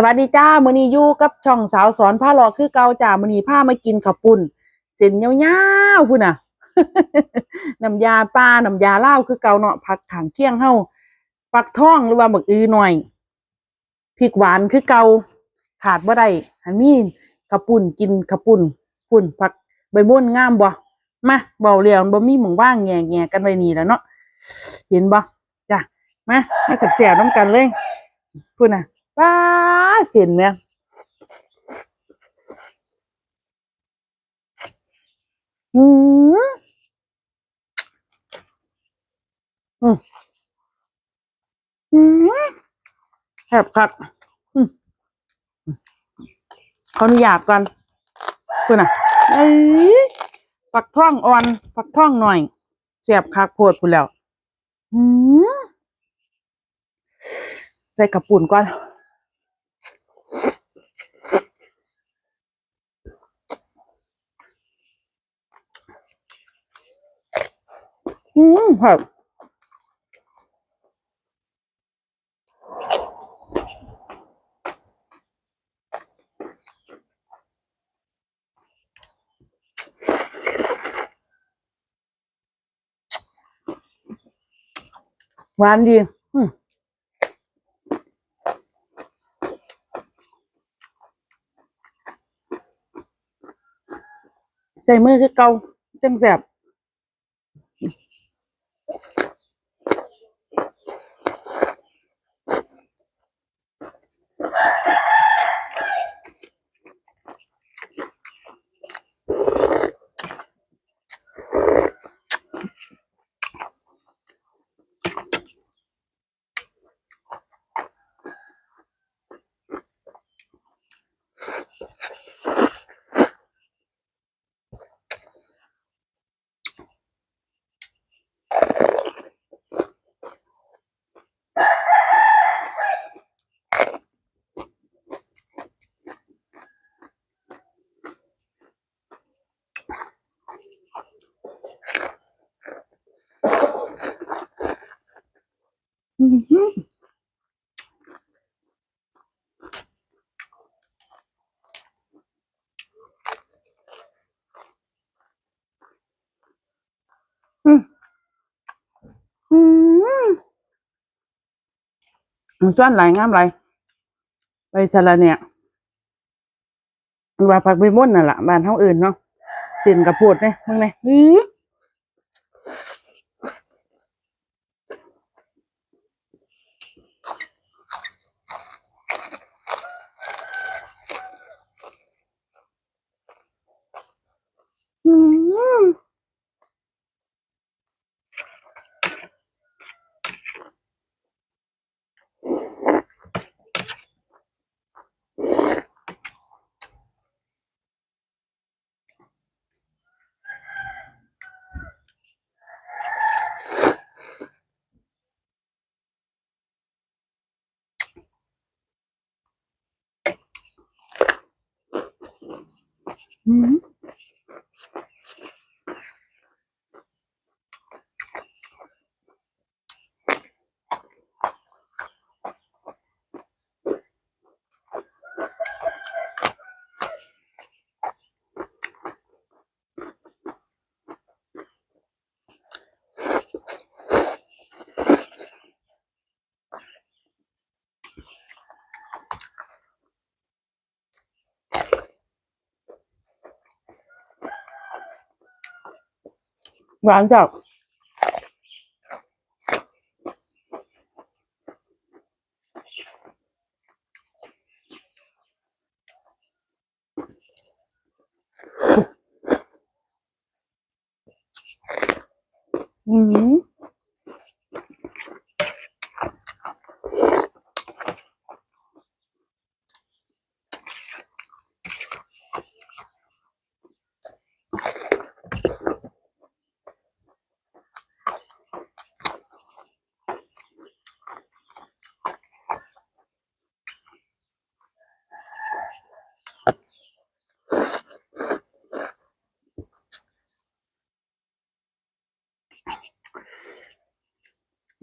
สวัสดีจ้ามือนี้อยู่กับช่องสาวสอนผ้าหลอกคือเกาจ้ามือนี้ามากินข้าวปุ้นเส้นยาวๆพุ่นน่ะน้ำยาปลาน้ำยาเลาคือเกาเนาะผักขางเคี่ยงเฮาปักท่องหรือว่าบักอือหน่อยพริกหวานคือเกาขาดบ่ได้หันมีข้าวปุ้นกินข้าวปุ้นพุ่นผักใบม่วนงามบ่มาเบาเรียวบ่มีหม่องว่างแง่ๆกันไว้นี่แล้วเนาะเห็นบ่จ้ะมามาแซ่บๆนํกันเลยพุ่นน่ะ ว้าเสียนเนี่ยอืมอืมอืมแซ่บคักอืมขออนุญาตก่อนคุณน่ะเอ้ยฝักท่องอ่อนฝักท่องหน่อยเสียบคักโพดพูนแล้ว อืมใส่กระปุ่นก่อน อืมครับหวานดีใส่มือคือเกาจังแสบ อืมอืมมันจ้วนหลายงามหลไปสะละเนี่ยว่าผักใบม่อนน่ะละบ้านเฮาเอิ้นเนาะเส้นกระโพดเนี่ยมึงเนี่ย หวานจับอืม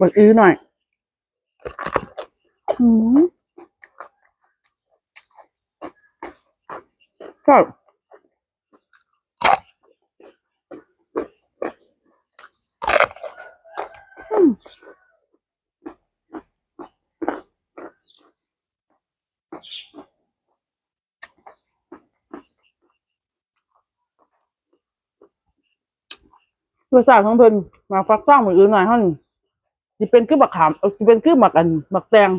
บักอื้อหน่อยอืมใช่อืมรสชาติของเพิ่นมาฟักซ่องเหมือนอื่นหน่อยเท่านี้ สิเป็นคือบักขามเอ่อสิเป็นคือหมักอันหมักแตง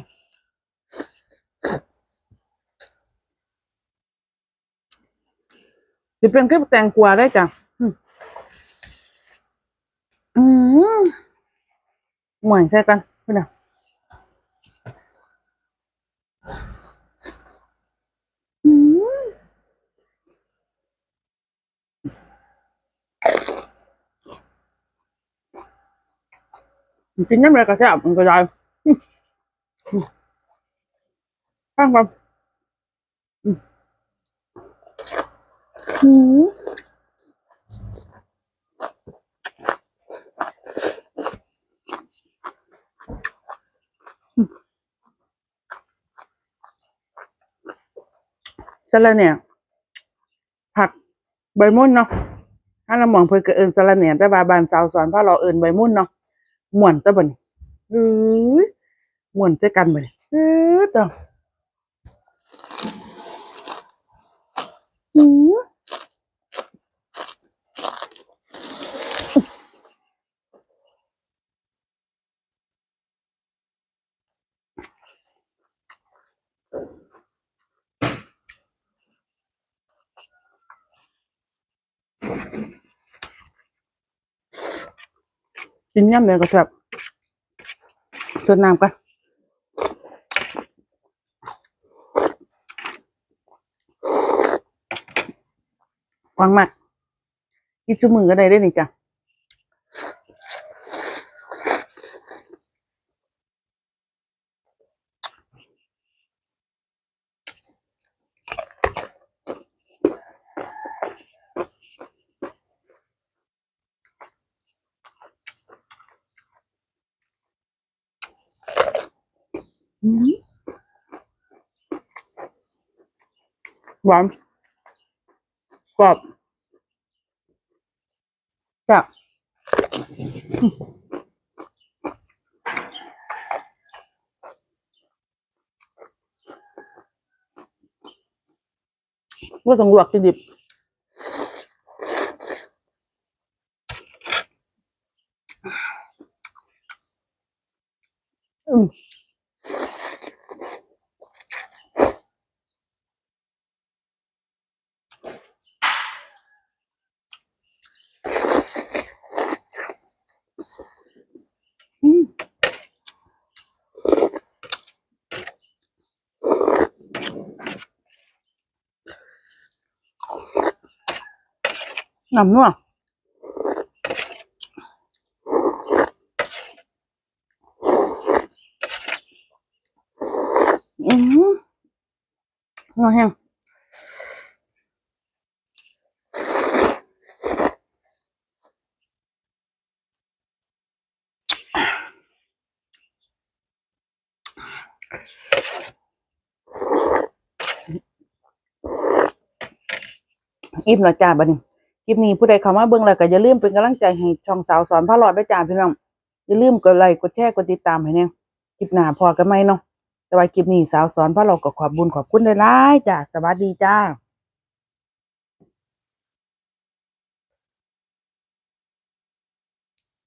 สิเป็นคือแตงกวาได้จ้ะอืมหมวยใช่กันพี่นะ กินน้ำอะไรก็แซ่บมันก็ได้ข้างกันอืมสะระเนี่ย ผักใบมุ่นเนาะถ้าเรามองเพิ่นก็เอิ้นสะระเนี่ยแต่ว่าบานสาวสอนพาเราเอิ้นใบมุ่นเนาะ ม่วนตะบัดนี้เอ้ยม่วนเจอกันบัดนี้เออตออือ กินยำแม่ก็แซ่บชดน้ำกันกวางมากกินจุมือก็ได้ได้หนี่จ้ะ หวานกรอบจ้ะว่าต้องลวกดิบ น้ำนัวอืมนัวแห้ งอิ่มแล้วจ้าบัดนี้คลิปนี้ผู้ใดเข้ามาเบิ่งแล้วก็อย่าลืมเป็นกำลังใจให้ช่องสาวสอนพระหลอดด้วยจ้าพี่น้องอย่าลืมกดไลค์กดแชร์กดติดตามให้แน่คลิปหน้าพอกันไหมเนาะแต่ว่าคลิปนี้สาวสอนพระหลอดก็ขอบบุญขอบคุณหลายๆจ้าสวัสดีจ้า